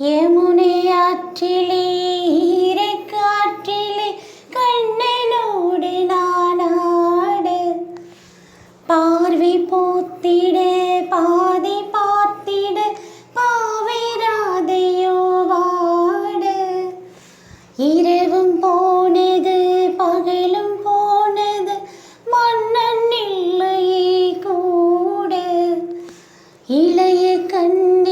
யமுனை ஆற்றிலே ஈரை காற்றிலே கண்ணனோடு நானாட பார்வை போத்திட பாதை பார்த்திட பாவைராதையோ வாட. இரவும் போனது பகலும் போனது மன்னன் இல்லையே கூட. இளைய கண்